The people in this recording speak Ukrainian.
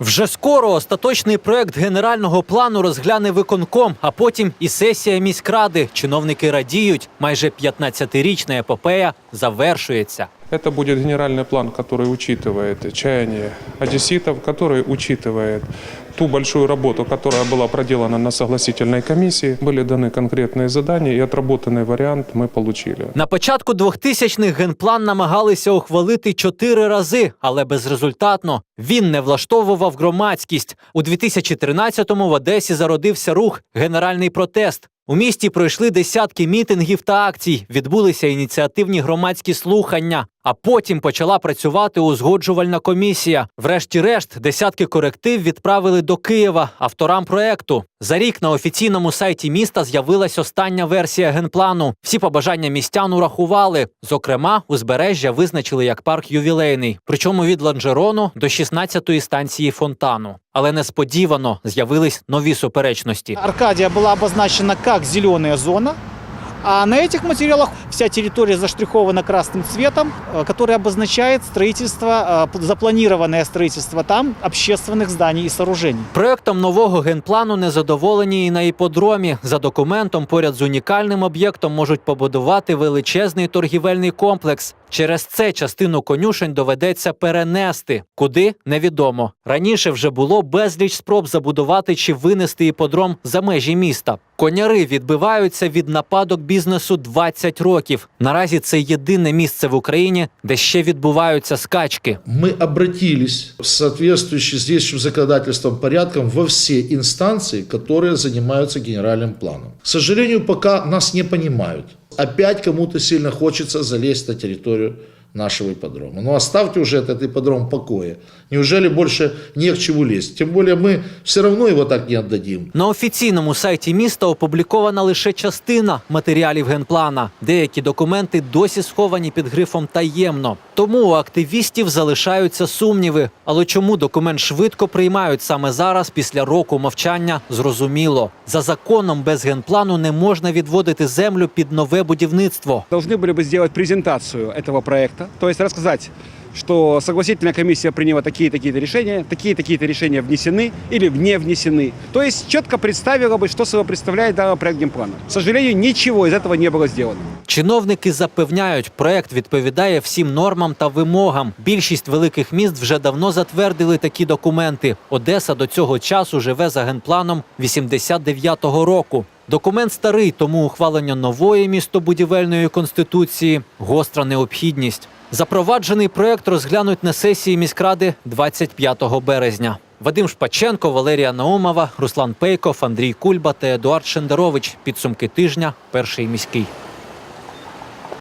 Вже скоро остаточний проект генерального плану розгляне виконком, а потім і сесія міськради. Чиновники радіють. Майже 15-річна епопея завершується. Это будет генеральный план, который учитывает чаяние одесситов, который учитывает ту большую работу, которая была проделана на согласительной комиссии. Были даны конкретные задания, и отработанный вариант мы получили. На початку 2000-х генплан намагалися ухвалити чотири рази, але безрезультатно. Він не влаштовував громадськість. У 2013-му в Одесі зародився рух Генеральний протест. У місті пройшли десятки мітингів та акцій, відбулися ініціативні громадські слухання. А потім почала працювати узгоджувальна комісія. Врешті-решт, десятки коректив відправили до Києва авторам проекту. За рік на офіційному сайті міста з'явилась остання версія генплану. Всі побажання містян урахували. Зокрема, узбережжя визначили як парк ювілейний, причому від Ланжерону до 16-ї станції фонтану. Але несподівано з'явились нові суперечності. Аркадія була обозначена як зелена зона, а на этих материалах вся территория заштрихована красным цветом, э, который обозначает строительство, э, запланированное строительство там общественных зданий и сооружений. Проектом нового генплану незадоволені і на іподромі. За документом поряд з унікальним об'єктом можуть побудувати величезний торгівельний комплекс. Через це частину конюшень доведеться перенести. Куди невідомо. Раніше вже було безліч спроб забудувати чи винести іподром за межі міста. Коняри відбиваються від нападок бізнесу 20 років. Наразі це єдине місце в Україні, де ще відбуваються скачки. мы обратились в соответствующий с действующим законодательством порядком во все инстанции, которые занимаются генеральным планом. К сожалению, пока нас не понимают. Опять кому-то сильно хочется залезть на территорию нашего ипподрома. Ну оставьте уже этот ипподром в покое. Неужели больше не к чему лезть? Тем более мы все равно его так не отдадим. На офіційному сайті міста опублікована лише частина матеріалів генплана. Деякі документи досі сховані під грифом таємно. Тому у активістів залишаються сумніви. Але чому документ швидко приймають саме зараз, після року мовчання, зрозуміло. За законом без генплану не можна відводити землю під нове будівництво. должны были бы сделать презентацию этого проекта, то есть рассказать, что согласительная комиссия приняла такие-такие-то решения, такие-такие-то решения внесены или не внесены. То есть четко представила бы, что собой представляет данный проект генплана. К сожалению, ничего из этого не было сделано. Чиновники запевняють, проект відповідає всім нормам та вимогам. Більшість великих міст вже давно затвердили такі документи. Одеса до цього часу живе за генпланом 89-го року. Документ старий, тому ухвалення нової містобудівельної конституції гостра необхідність. Запроваджений проект розглянуть на сесії міськради 25 березня. Вадим Шпаченко, Валерія Наумова, Руслан Пейков, Андрій Кульба та Едуард Шендерович. Підсумки тижня. Перший міський.